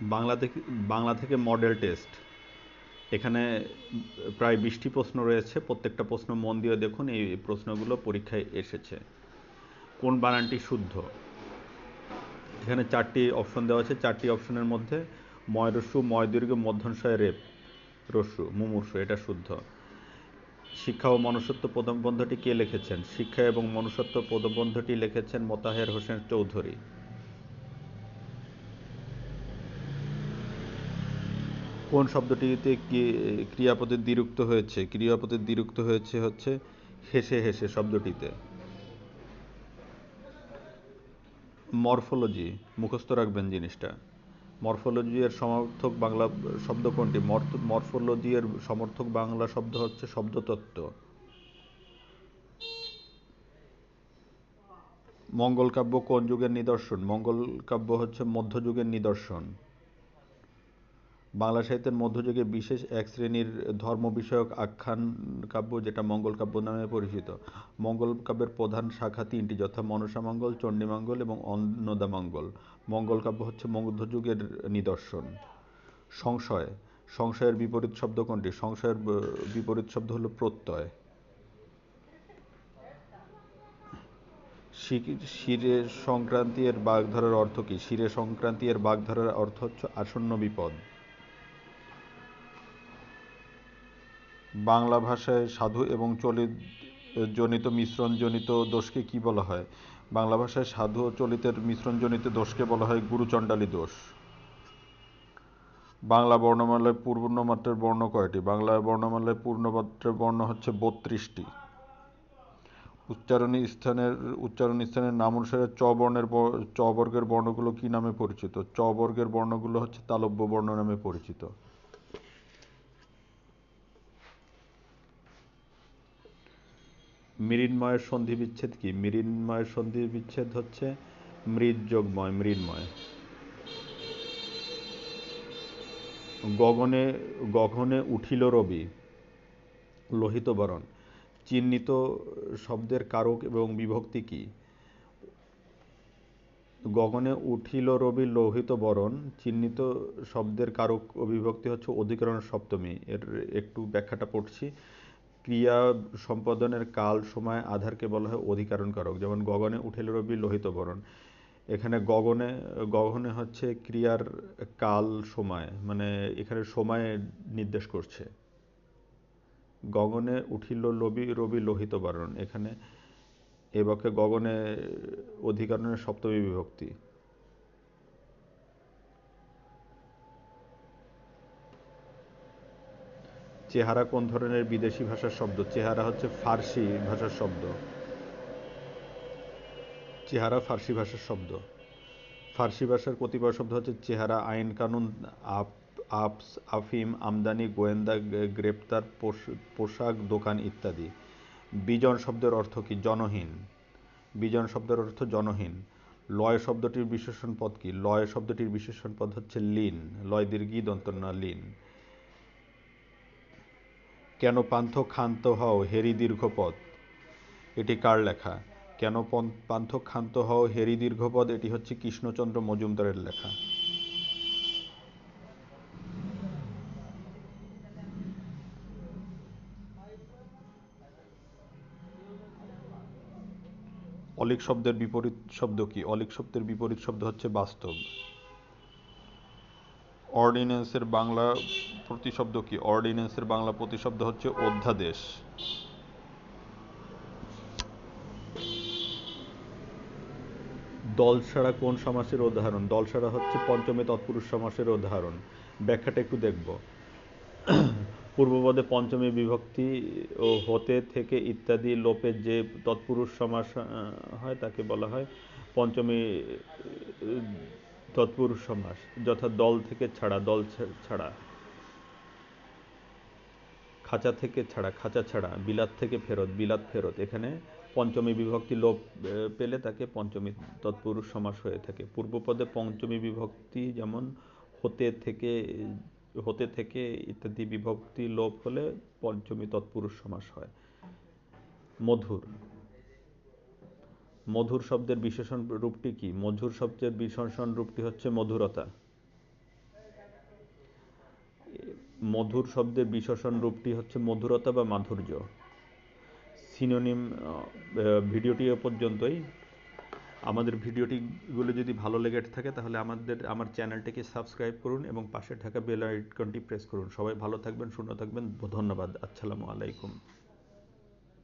বাংলা থেকে বাংলা থেকে model test এখানে প্রায় বিশটি প্রশ্ন রয়েছে, প্রত্যেকটা প্রশ্ন মন দিয়ে দেখুন, এই প্রশ্নগুলো পরীক্ষায় এসেছে। কোন বানানটি শুদ্ধ? এখানে চারটি অপশন দেওয়া আছে, চারটি অপশনের মধ্যে ময়রস্যু ময়দীর্ঘ মধ্যনশয় রেপ রস্যু মুমূর্ষু, এটা শুদ্ধ। শিক্ষা ও মনুষ্যত্ব প্রথমবন্ধটি কে লিখেছেন? শিক্ষা এবং মনুষ্যত্ব প্রথমবন্ধটি লিখেছেন মোতাহের হোসেন চৌধুরী। কোন শব্দটিতে ক্রিয়াপদের দ্বিরুক্ত হয়েছে? ক্রিয়াপদের দ্বিরুক্ত হয়েছে হচ্ছে হেসে হেসে শব্দটিতে। মরফোলজি, মুখস্থ রাখবেন জিনিসটা। মরফোলজি এর সমর্থক বাংলা শব্দ কোনটি? মরফোলজি এর সমর্থক বাংলা শব্দ হচ্ছে শব্দতত্ত্ব। মঙ্গল কাব্য কোন যুগের নিদর্শন? মঙ্গল কাব্য হচ্ছে মধ্যযুগের নিদর্শন। বাংলা সাহিত্যের মধ্যযুগে বিশেষ এক শ্রেণির ধর্ম বিষয়ক আখ্যান কাব্য যেটা মঙ্গল কাব্য নামে পরিচিত। মঙ্গল কাব্যের প্রধান শাখা তিনটি, যথা মনসা মনসামঙ্গল চণ্ডীমঙ্গল এবং অন্নদামঙ্গল মঙ্গল। কাব্য হচ্ছে মধ্যযুগের নিদর্শন। সংশয়। সংশয়ের বিপরীত শব্দ কোনটি? সংশয়ের বিপরীত শব্দ হলো প্রত্যয়। শিরে সংক্রান্তি এর বাগধারার অর্থ কি? শিরে সংক্রান্তি এর বাগধারার অর্থ হচ্ছে আসন্ন বিপদ। বাংলা ভাষায় সাধু এবং চলিত জনিত মিশ্রণজনিত দোষকে কি বলা হয়? বাংলা ভাষায় সাধু ও চলিতের মিশ্রণজনিত দোষকে বলা হয় গুরুচণ্ডালী দোষ। বাংলা বর্ণমালায় পূর্ণমাত্রার বর্ণ কয়টি? বাংলা বর্ণমালায় পূর্ণমাত্রার বর্ণ হচ্ছে বত্রিশটি। উচ্চারণী স্থানের, উচ্চারণ স্থানের নাম অনুসারে চ বর্ণের চ বর্গের বর্ণগুলো কি নামে পরিচিত? চ বর্গের বর্ণগুলো হচ্ছে তালব্য বর্ণ নামে পরিচিত। মৃন্ময়ের সন্ধি বিচ্ছেদ কি? মৃন্ময়ের সন্ধি বিচ্ছেদ হচ্ছে মৃদ যোগময় মৃন্ময়। গগনে গগনে উঠিল রবি, লোহিত বরণ। চিহ্নিত শব্দের কারক এবং বিভক্তি কি? গগনে উঠিল রবি লোহিত বরণ, চিহ্নিত শব্দের কারক ও বিভক্তি হচ্ছে অধিকরণ সপ্তমী। এর একটু ব্যাখ্যাটা পড়ছি। ক্রিয়া সম্পাদনের কাল সময় আধারকে বলা হয় অধিকারণ কারক যেমন গগনে উঠেল রবি, লোহিত বরণ। এখানে গগনে গগনে হচ্ছে ক্রিয়ার কাল সময় মানে এখানে সময় নির্দেশ করছে। গগনে উঠিল রবি রবি লোহিত বরণ। এখানে এবকে গগনে অধিকারণের সপ্তমী বিভক্তি। চেহারা কোন ধরনের বিদেশি ভাষার শব্দ? চেহারা হচ্ছে ফার্সি ভাষার শব্দ। চেহারা ফার্সি ভাষার শব্দ। ফার্সি ভাষার কতিপয় শব্দ হচ্ছে চেহারা, আইন কানুন, আপ, আপস, আফিম, আমদানি, গোয়েন্দা গ্রেপ্তার পোশাক, দোকান ইত্যাদি। বিজন শব্দের অর্থ কি? জনহীন। বিজন শব্দের অর্থ জনহীন। লয় শব্দটির বিশেষণ পদ কি? লয় শব্দটির বিশেষণ পদ হচ্ছে লিন। লয় দীর্ঘি দন্তনা লিন। কেন পান্থ ক্ষান্ত হও হেরি দীর্ঘপদ? এটি কার লেখা? কেন পান্থ ক্ষান্ত হও হেরি দীর্ঘপদ? এটি হচ্ছে কৃষ্ণচন্দ্র মজুমদারের লেখা। অলিক শব্দের বিপরীত শব্দ কি? অলিক শব্দের বিপরীত শব্দ হচ্ছে বাস্তব। অর্ডিন্যান্সের বাংলা প্রতিশব্দ কি? অর্ডিন্যান্সের বাংলা প্রতিশব্দ হচ্ছে অধ্যাদেশ। দলসারা কোন সমাসের উদাহরণ? দলসারা হচ্ছে পঞ্চমে তৎপুরুষ সমাসের উদাহরণ। ব্যাখ্যাটা একটু দেখব। পূর্বপদে পঞ্চমী বিভক্তি ও হতে থেকে ইত্যাদি লোপের যে তৎপুরুষ সমাস হয় তাকে বলা হয় পঞ্চমী তৎপুরুষ সমাস, যথা দল থেকে ছাড়া, দল ছাড়া। খাঁচা থেকে ছাড়া, খাঁচা ছাড়া, বিলাত থেকে ফেরত, বিলাত ফেরত। এখানে পঞ্চমী বিভক্তি লোপ পেলে তাকে পঞ্চমী তৎপুরুষ সমাস হয়ে থাকে। পূর্বপদে পঞ্চমী বিভক্তি যেমন হতে থেকে হতে থেকে ইত্যাদি বিভক্তি লোপ হলে পঞ্চমী তৎপুরুষ সমাস হয়। মধুর। মধুর শব্দের বিশেষণ রূপটি কি? মধুর শব্দের বিশেষণ রূপটি হচ্ছে মধুরতা। মধুর শব্দের বিশেষণ রূপটি হচ্ছে মধুরতা বা মাধুর্য। সিনোনিম ভিডিওটি এ পর্যন্তই। আমাদের ভিডিওটিগুলো যদি ভালো লেগে থাকে তাহলে আমাদের, আমার চ্যানেলটিকে সাবস্ক্রাইব করুন এবং পাশে থাকা বেল আইকনটি প্রেস করুন। সবাই ভালো থাকবেন সুন্দর থাকবেন। ধন্যবাদ। আসসালামু আলাইকুম।